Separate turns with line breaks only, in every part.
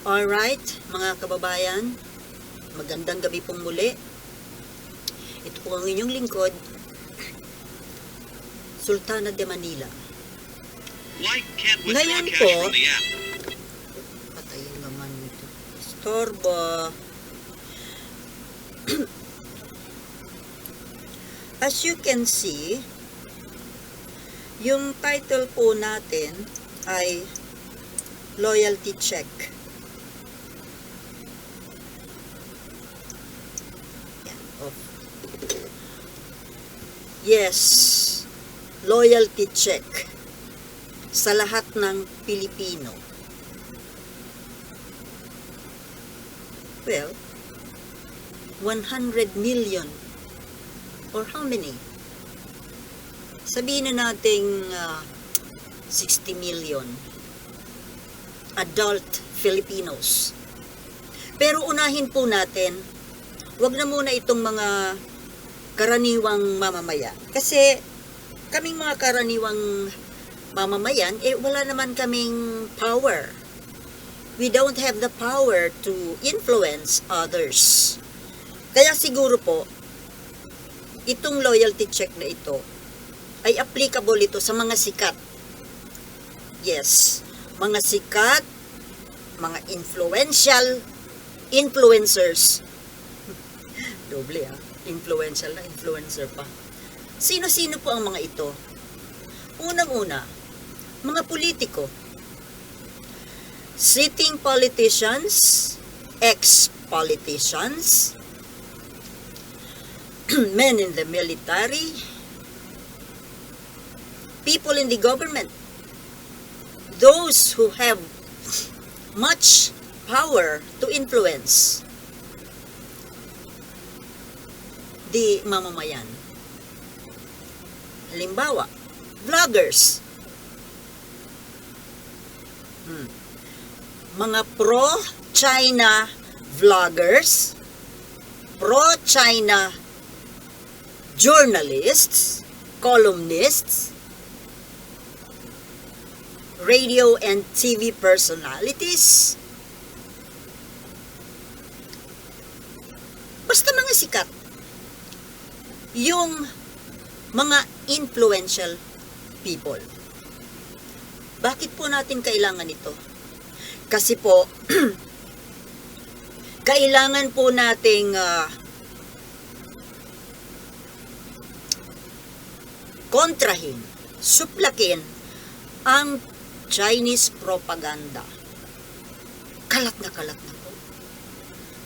Alright, mga kababayan, magandang gabi pong muli. Ito po ang inyong lingkod, Sultana de Manila. Ngayon po-
from the app.
Patay yung laman nito. Storbo. As you can see, yung title po natin ay Loyalty Check. Yes, loyalty check sa lahat ng Pilipino. Well, 100 million. Or how many? Sabihin na nating ah, 60 million adult Filipinos. Pero unahin po natin, wag na muna itong mga karaniwang mamamayan. Kasi kaming mga karaniwang mamamayan, eh wala naman kaming power we don't have the power to influence others. Kaya siguro po, itong loyalty check na ito ay applicable ito sa mga sikat. Yes, mga sikat, mga influential influencers. Doble ah, influential na influencer pa. Sino-sino po ang mga ito? Unang-una, mga politiko, sitting politicians, ex-politicians, men in the military, people in the government, those who have much power to influence the mamamayan. Halimbawa, vloggers. Hmm mga pro-China vloggers, pro-China journalists, columnists, radio and TV personalities, basta mga sikat. Yung mga influential people. Bakit po natin kailangan ito? Kasi po, kailangan po nating ah, kontrahin, suplakin ang Chinese propaganda. Kalat na kalat na po.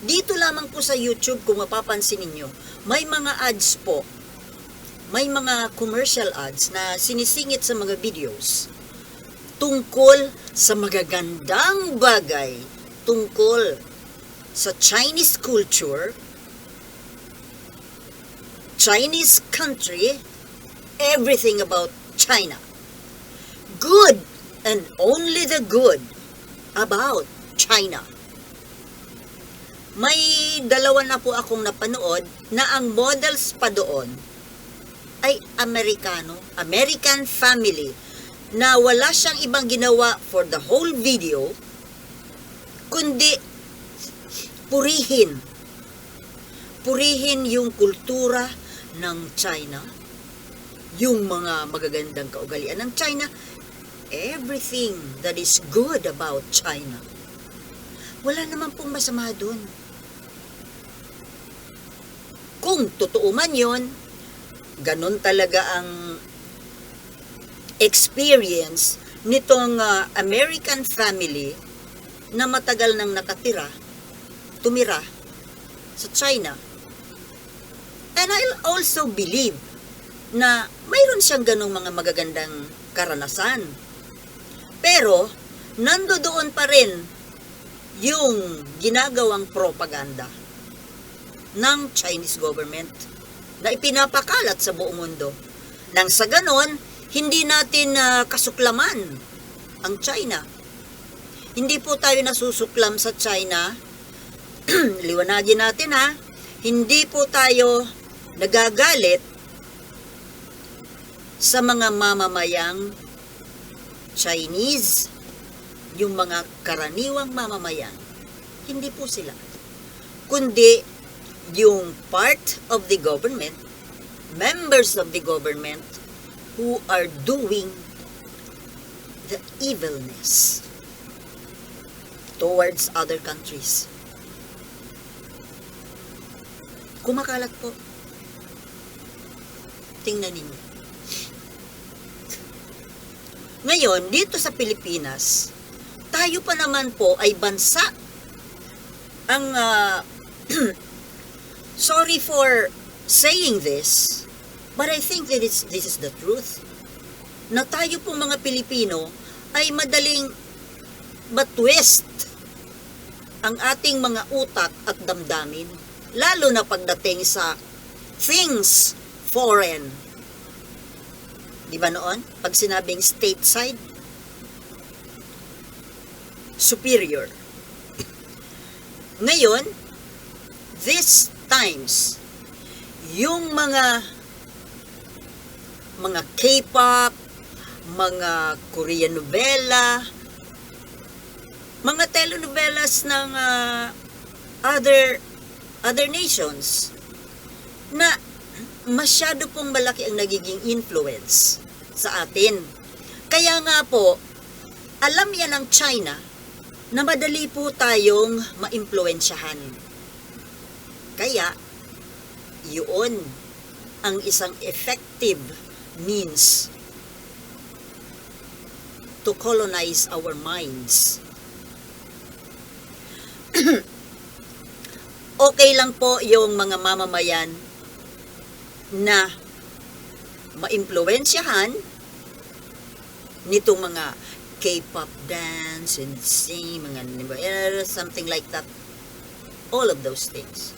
Dito lamang po sa YouTube, kung mapapansin ninyo, may mga ads po, may mga commercial ads na sinisingit sa mga videos tungkol sa magagandang bagay tungkol sa Chinese culture, Chinese country, everything about China. Good and only the good about China. May dalawa na po akong napanood na ang models pa doon ay Amerikano, American family na wala siyang ibang ginawa for the whole video kundi purihin. Purihin yung kultura ng China yung mga magagandang kaugalian ng China everything that is good about China. Wala naman pong masama doon kung totoo man yon ganun talaga ang experience nitong ah, American family na matagal nang nakatira, tumira sa China. And I'll also believe na mayroon siyang ganong mga magagandang karanasan. Pero, nando doon pa rin yung ginagawang propaganda ng Chinese government na ipinapakalat sa buong mundo. Nang sa ganon, hindi natin ah, kasuklaman ang China. Hindi po tayo nasusuklam sa China. Liwanagin natin ha. Hindi po tayo nagagalit sa mga mamamayang Chinese, yung mga karaniwang mamamayan Hindi po sila. Kundi yung part of the government, members of the government who are doing the evilness towards other countries. Kumakalat po. Tingnan ninyo. Ngayon, dito sa Pilipinas, tayo pa naman po ay bansa. Ang, ah, sorry for saying this, but I think that it's, this is the truth. Na tayo po mga Pilipino ay madaling matwist ang ating mga utak at damdamin. Lalo na pagdating sa things foreign. Di ba noon? Pag sinabing stateside, superior. Ngayon, these times, yung mga mga K-pop, mga Korean novela, mga telenovelas ng ah, other other nations na masyado pong malaki ang nagiging influence sa atin. Kaya nga po, alam yan ng China na madali po tayong maimpluensyahan. Kaya, yun ang isang effective means to colonize our minds. okay lang po yung mga mamamayan na maimpluensyahan nitong mga K-pop dance and sing, mga something like that. All of those things.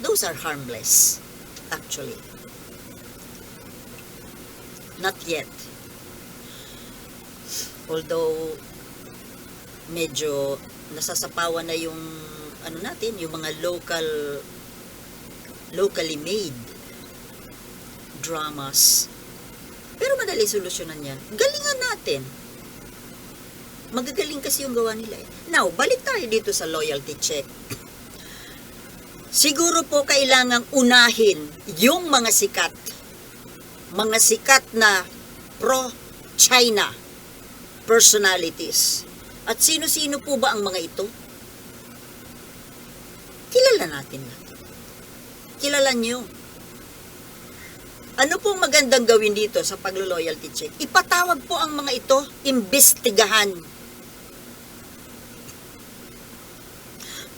Those are harmless, actually. Not yet. Although, medyo nasasapawan na yung ano natin, yung mga local locally made dramas. Pero madali solusyonan yan. Galingan natin. Magagaling kasi yung gawa nila eh. Now, balik tayo dito sa loyalty check. Siguro po kailangang unahin yung mga sikat. Mga sikat na pro-China personalities. At sino-sino po ba ang mga ito? Kilala natin na. Kilala nyo. Ano pong magandang gawin dito sa paglo-loyalty check? Ipatawag po ang mga ito, imbestigahan.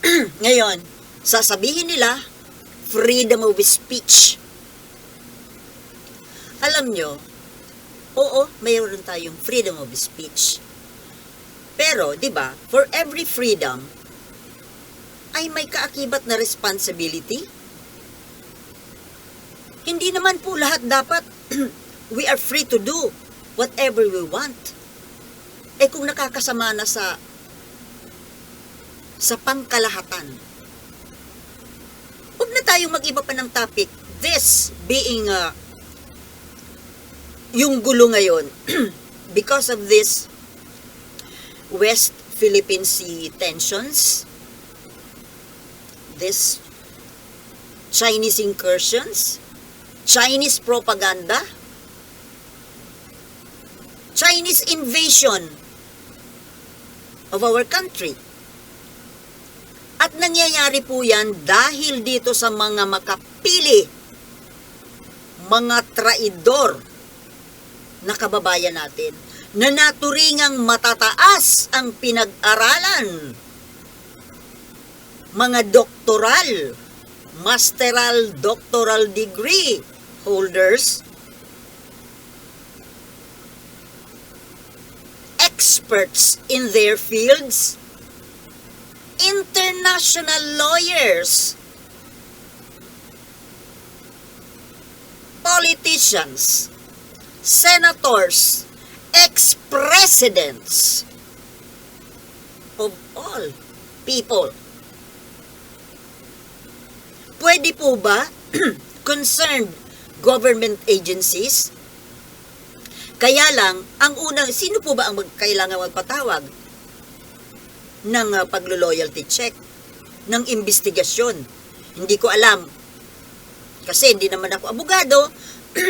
Ngayon, sasabihin nila, freedom of speech. Alam nyo, oo, mayroon tayong freedom of speech. Pero, di ba, for every freedom, ay may kaakibat na responsibility. Hindi naman po lahat dapat we are free to do whatever we want. Eh kung nakakasama na sa sa pangkalahatan. Huwag na tayong mag-iba pa ng topic. This being uh, yung gulo ngayon because of this West Philippine Sea tensions, this Chinese incursions, Chinese propaganda, Chinese invasion of our country. At nangyayari po yan dahil dito sa mga makapili, mga traidor na kababayan natin na naturingang matataas ang pinag-aralan. Mga doktoral, masteral doctoral degree holders, experts in their fields, international lawyers, politicians, senators, ex-presidents of all people. Pwede po ba concerned government agencies? Kaya lang, ang unang, sino po ba ang kailangan magpatawag ng uh, paglo-loyalty check? ng investigasyon. Hindi ko alam. Kasi hindi naman ako abogado.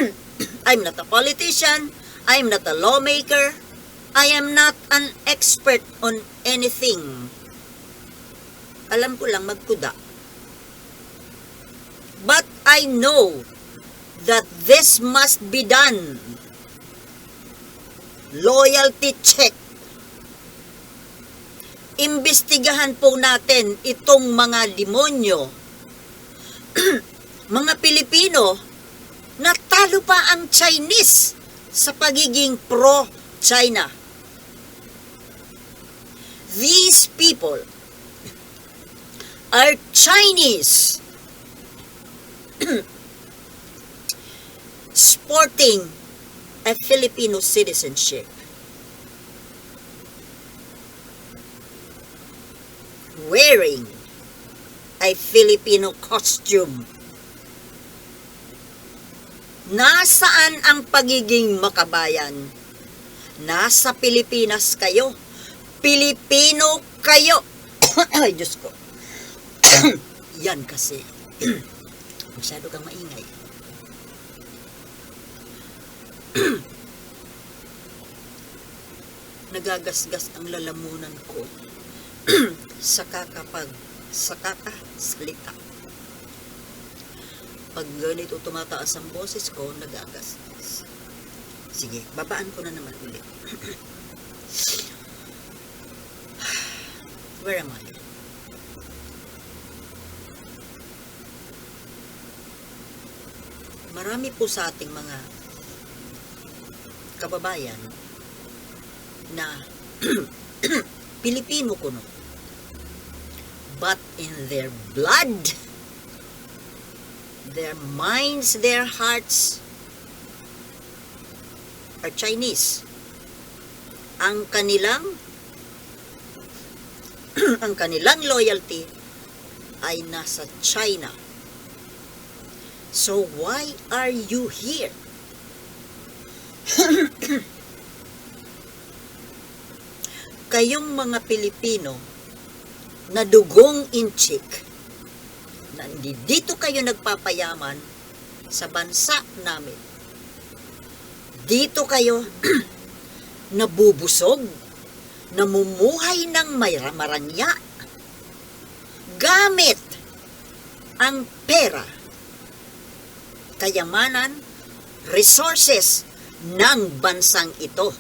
I'm not a politician. I'm not a lawmaker. I am not an expert on anything. Alam ko lang magkuda. But I know that this must be done. Loyalty check. Imbestigahan po natin itong mga demonyo, mga Pilipino, na talo pa ang Chinese sa pagiging pro-China. These people are Chinese sporting a Filipino citizenship. Wearing a Filipino costume. Nasaan ang pagiging makabayan? Nasa Pilipinas kayo. Pilipino kayo. Ay, Diyos ko. Yan kasi. Masyado kang maingay. Nagagasgas ang lalamunan ko sa kakapag sa kakasalita. Pag ganito tumataas ang boses ko, nagagasgas. Sige, babaan ko na naman ulit. Where am I? Marami po sa ating mga kababayan na Pilipino kuno. In their blood, their minds, their hearts are Chinese. Ang kanilang ang kanilang loyalty ay nasa China. So why are you here? Kayong mga Pilipino na dugong inchik, na hindi dito kayo nagpapayaman sa bansa namin. Dito kayo nabubusog, namumuhay ng may maranya, gamit ang pera, kayamanan, resources ng bansang ito.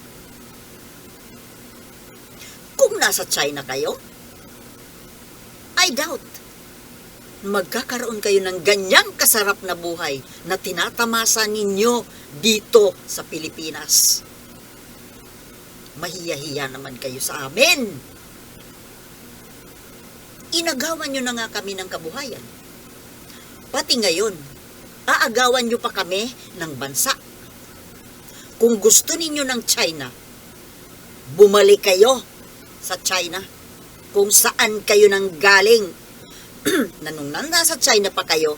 Kung nasa China kayo, I doubt magkakaroon kayo ng ganyang kasarap na buhay na tinatamasa ninyo dito sa Pilipinas. Mahiya-hiya naman kayo sa amin. Inagawan nyo na nga kami ng kabuhayan. Pati ngayon, aagawan nyo pa kami ng bansa. Kung gusto ninyo ng China, bumalik kayo sa China kung saan kayo nang galing. na nung nasa China pa kayo,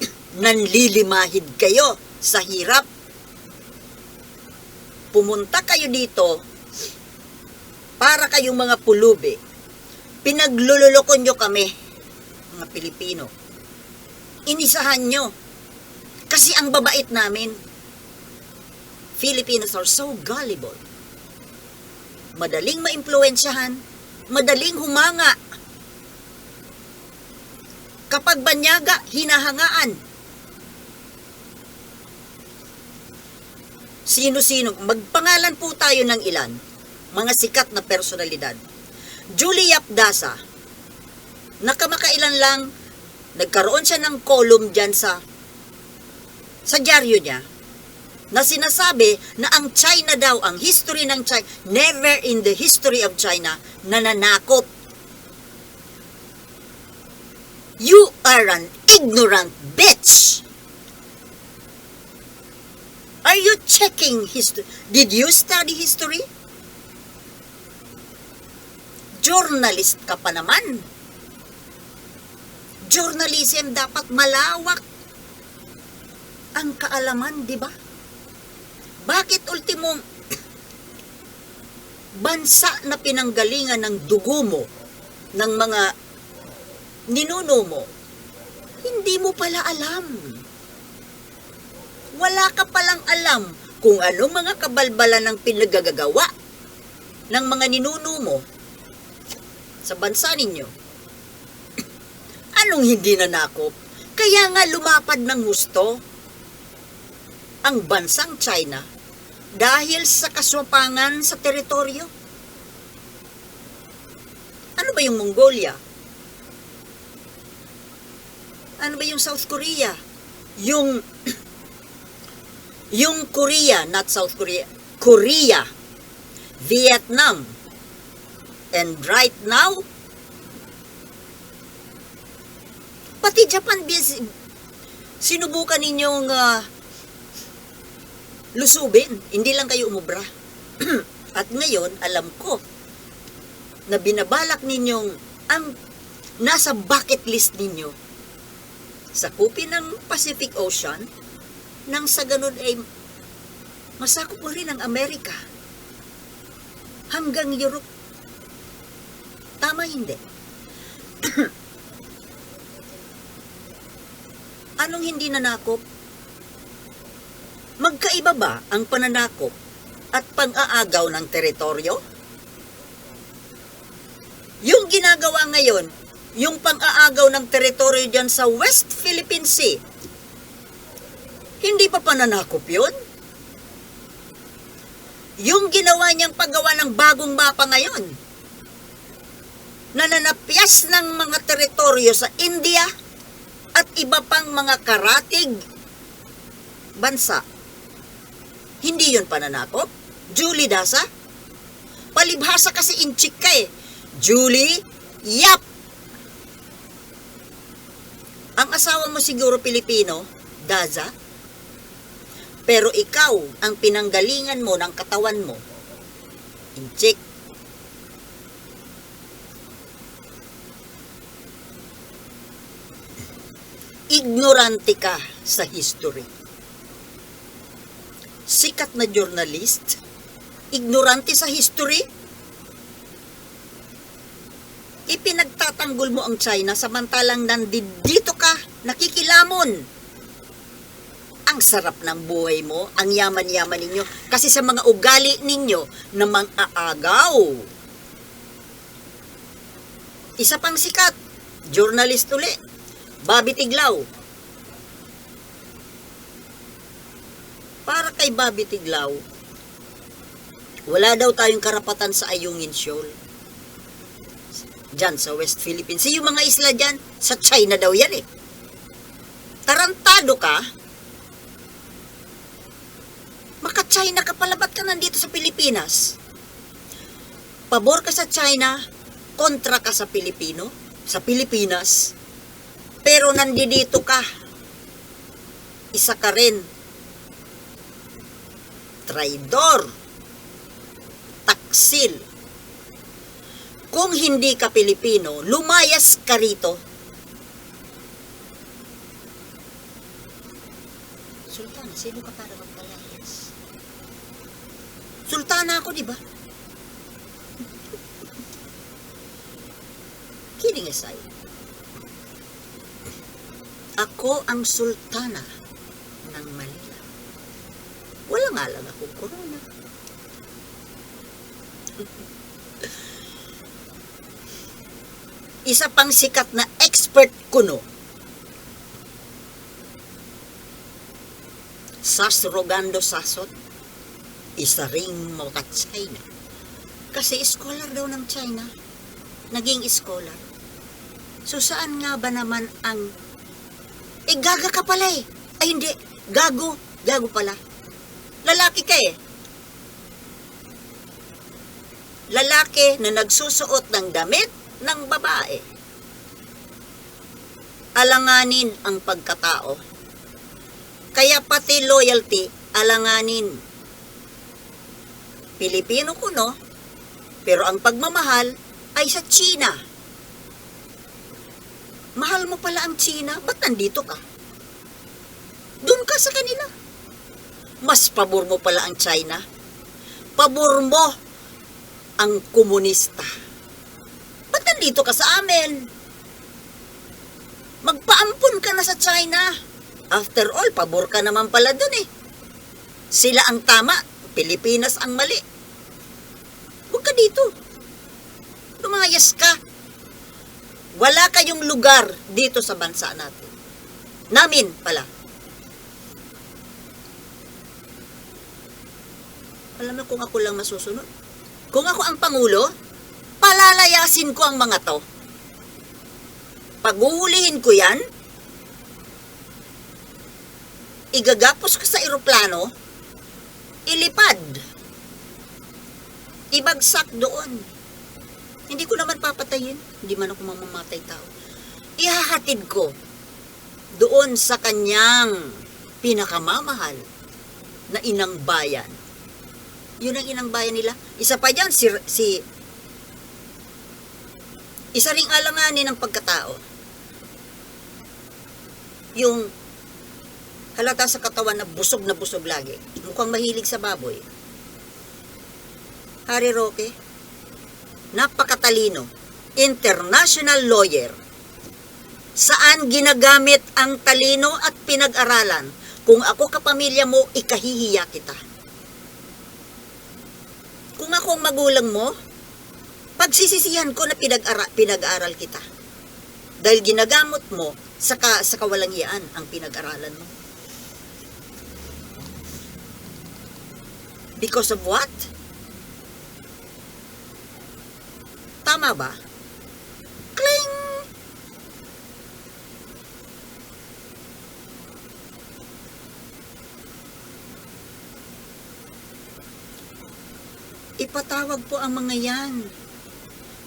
nanlilimahid kayo sa hirap. Pumunta kayo dito para kayong mga pulubi. Pinaglululokon nyo kami, mga Pilipino. Inisahan nyo. Kasi ang babait namin, Filipinos are so gullible. Madaling maimpluensyahan, madaling humanga. Kapag banyaga, hinahangaan. Sino-sino, magpangalan po tayo ng ilan, mga sikat na personalidad. Julie Yapdasa, nakamakailan lang, nagkaroon siya ng column dyan sa, sa dyaryo niya, na sinasabi na ang China daw, ang history ng China, never in the history of China, nananakot. You are an ignorant bitch! Are you checking history? Did you study history? Journalist ka pa naman. Journalism dapat malawak ang kaalaman, di ba? Bakit ultimong bansa na pinanggalingan ng dugo mo, ng mga ninuno mo, hindi mo pala alam. Wala ka palang alam kung anong mga kabalbalan ng pinagagagawa ng mga ninuno mo sa bansa ninyo. Anong hindi nanakop? Kaya nga lumapad ng husto ang bansang China dahil sa kaswapangan sa teritoryo. Ano ba yung Mongolia? Ano ba yung South Korea? Yung yung Korea, not South Korea, Korea, Vietnam, and right now, pati Japan, sinubukan ninyong ah, lusubin. Hindi lang kayo umubra. At ngayon, alam ko na binabalak ninyong ang nasa bucket list ninyo sa kupi ng Pacific Ocean nang sa ganun ay masakop mo rin ang Amerika hanggang Europe. Tama hindi? Anong hindi nanakop? Magkaiba ba ang pananakop at pang-aagaw ng teritoryo? Yung ginagawa ngayon, yung pang-aagaw ng teritoryo dyan sa West Philippine Sea, hindi pa pananakop yun? Yung ginawa niyang paggawa ng bagong mapa ngayon, nananapyas ng mga teritoryo sa India at iba pang mga karatig bansa. Hindi yun pananakop? Julie Dasa? Palibhasa kasi inchik ka eh. Julie, yap! Ang asawa mo siguro Pilipino, Daza? Pero ikaw, ang pinanggalingan mo ng katawan mo, inchik. Ignorante ka sa history. Sikat na journalist, ignorante sa history, ipinagtatanggol mo ang China samantalang nandito ka, nakikilamon. Ang sarap ng buhay mo, ang yaman-yaman ninyo, kasi sa mga ugali ninyo na mang-aagaw. Isa pang sikat, journalist uli, Bobby Tiglaw. Para kay Bobby Tiglaw, wala daw tayong karapatan sa Ayungin Shoal dyan sa West Philippines. Eh, yung mga isla dyan, sa China daw yan eh. Tarantado ka? Maka-China ka pala, ba't ka nandito sa Pilipinas? Pabor ka sa China, kontra ka sa Pilipino, sa Pilipinas, pero nandito ka. Isa ka rin. Traidor. Taksil. Kung hindi ka Pilipino, lumayas ka rito. Sultana, sino ka para magpalayas? Sultana ako, di ba? Kidding aside, ako ang sultana nga lang akong corona. Isa pang sikat na expert kuno. Sas Rogando Sasot. Isa ring mga China. Kasi scholar daw ng China. Naging scholar. So saan nga ba naman ang eh, gaga ka pala eh. Ay, hindi. Gago. Gago pala. Lalaki ka eh. Lalaki na nagsusuot ng damit ng babae. Alanganin ang pagkatao. Kaya pati loyalty, alanganin. Pilipino ko, no? Pero ang pagmamahal ay sa China. Mahal mo pala ang China, ba't nandito ka? Doon ka sa kanila. Mas pabor mo pala ang China. Pabor mo ang komunista. Ba't nandito ka sa amin? Magpaampun ka na sa China. After all, pabor ka naman pala dun eh. Sila ang tama, Pilipinas ang mali. Huwag ka dito. Lumayas ka. Wala kayong lugar dito sa bansa natin. Namin pala. Alam mo kung ako lang masusunod. Kung ako ang Pangulo, palalayasin ko ang mga to. Paghuhulihin ko yan, igagapos ko sa eroplano, ilipad, ibagsak doon. Hindi ko naman papatayin, hindi man ako mamamatay tao. Ihahatid ko doon sa kanyang pinakamamahal na inang bayan. Yun ang inang bayan nila. Isa pa dyan, si, si isa ring alanganin ng pagkatao. Yung halata sa katawan na busog na busog lagi. Mukhang mahilig sa baboy. Harry Roque, napakatalino, international lawyer. Saan ginagamit ang talino at pinag-aralan? Kung ako kapamilya mo, ikahihiya kita. Ang magulang mo, pagsisisihan ko na pinag-ara, pinag-aral kita. Dahil ginagamot mo sa, ka, sa kawalangian ang pinag-aralan mo. Because of what? Tama ba? Ipatawag po ang mga yan.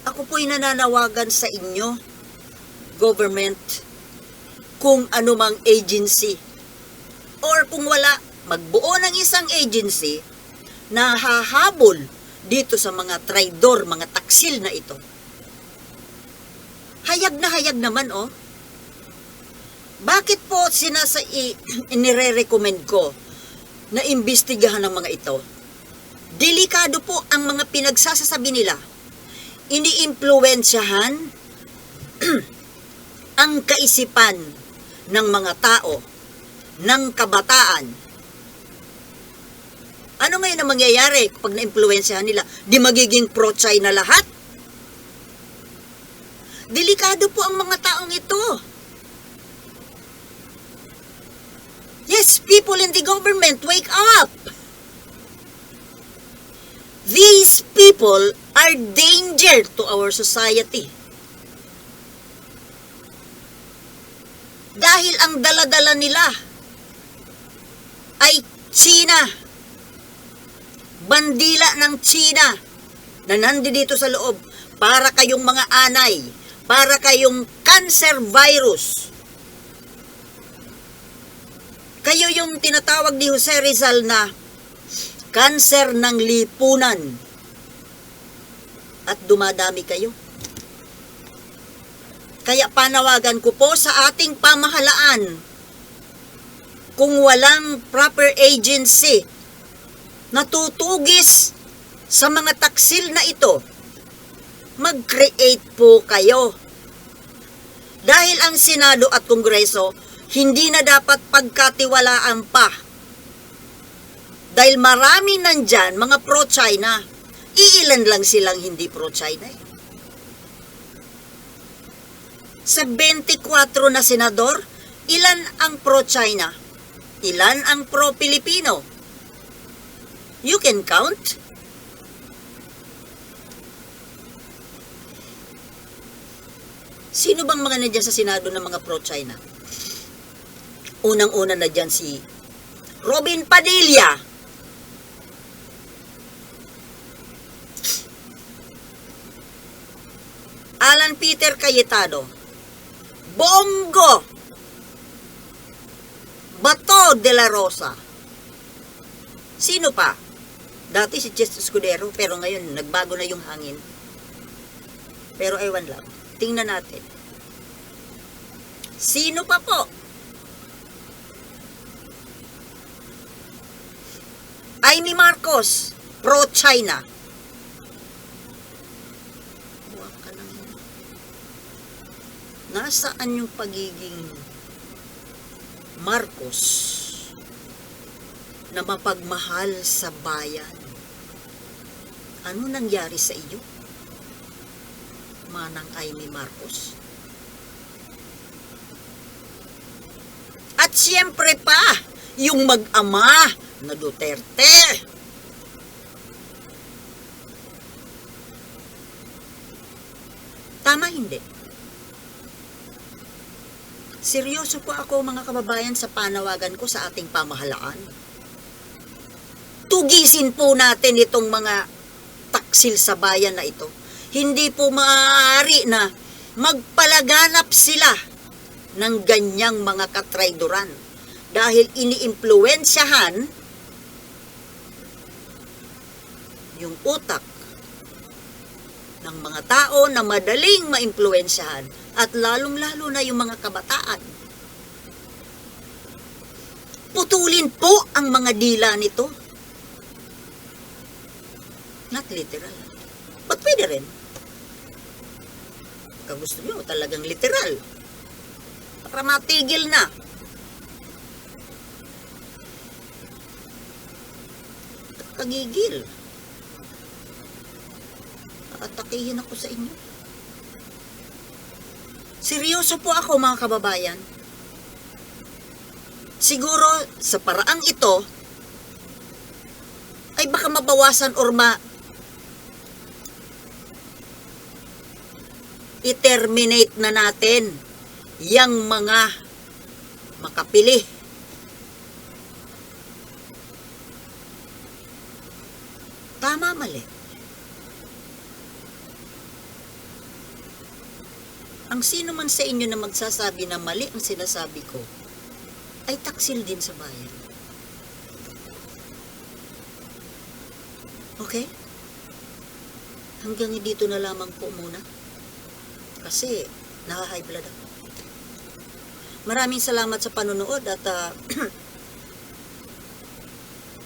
Ako po'y nananawagan sa inyo, government, kung anumang agency, or kung wala, magbuo ng isang agency na hahabol dito sa mga traidor, mga taksil na ito. Hayag na hayag naman, oh. Bakit po sinasa i- inire-recommend ko na imbestigahan ng mga ito? Delikado po ang mga pinagsasasabi nila. Iniimpluwensyahan ang kaisipan ng mga tao, ng kabataan. Ano ngayon ang mangyayari pag na-impluwensyahan nila? Di magiging pro-China lahat? Delikado po ang mga taong ito. Yes, people in the government, wake up! These people are danger to our society. Dahil ang daladala nila ay China. Bandila ng China na nandito sa loob para kayong mga anay, para kayong cancer virus. Kayo yung tinatawag ni Jose Rizal na cancer ng lipunan. At dumadami kayo. Kaya panawagan ko po sa ating pamahalaan kung walang proper agency na tutugis sa mga taksil na ito, mag-create po kayo. Dahil ang Senado at Kongreso hindi na dapat pagkatiwalaan pa. Dahil marami nandyan mga pro-China, iilan lang silang hindi pro-China eh. Sa 24 na senador, ilan ang pro-China? Ilan ang pro-Pilipino? You can count. Sino bang mga nandiyan sa Senado ng mga pro-China? Unang-una na dyan si Robin Padilla. Alan Peter Cayetano. Bongo. Bato de la Rosa. Sino pa? Dati si Chester Escudero, pero ngayon nagbago na yung hangin. Pero ewan lang. Tingnan natin. Sino pa po? Amy Marcos, pro-China. Huwag ka nang- Nasaan yung pagiging Marcos na mapagmahal sa bayan? Ano nangyari sa iyo? Manang Amy Marcos. At siyempre pa, yung mag-ama na Duterte. Tama hindi. Seryoso po ako mga kababayan sa panawagan ko sa ating pamahalaan. Tugisin po natin itong mga taksil sa bayan na ito. Hindi po maaari na magpalaganap sila ng ganyang mga katrayduran dahil iniimpluwensyahan yung utak ng mga tao na madaling maimpluwensyahan at lalong-lalo na yung mga kabataan. Putulin po ang mga dila nito. Not literal. But pwede rin. Kung gusto nyo, talagang literal. Para matigil na. Kagigil. Atakihin ako sa inyo. Seryoso po ako mga kababayan. Siguro sa paraang ito ay baka mabawasan or ma i-terminate na natin yang mga makapili. Tama mali. Ang sino man sa inyo na magsasabi na mali ang sinasabi ko, ay taksil din sa bayan. Okay? Hanggang dito na lamang po muna. Kasi, naka-high blood ako. Maraming salamat sa panonood at ah,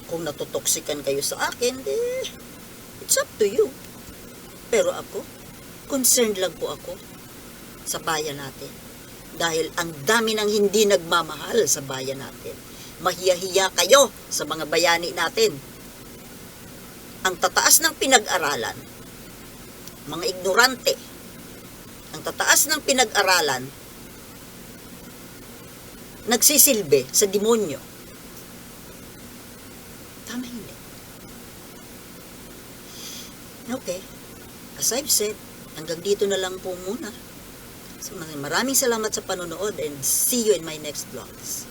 kung natutoksikan kayo sa akin, di, it's up to you. Pero ako, concerned lang po ako sa bayan natin. Dahil ang dami ng hindi nagmamahal sa bayan natin. Mahiyahiya kayo sa mga bayani natin. Ang tataas ng pinag-aralan, mga ignorante, ang tataas ng pinag-aralan, nagsisilbi sa demonyo. Tama hindi. Okay. As I've said, hanggang dito na lang po muna. So, maraming salamat sa panonood and see you in my next vlogs.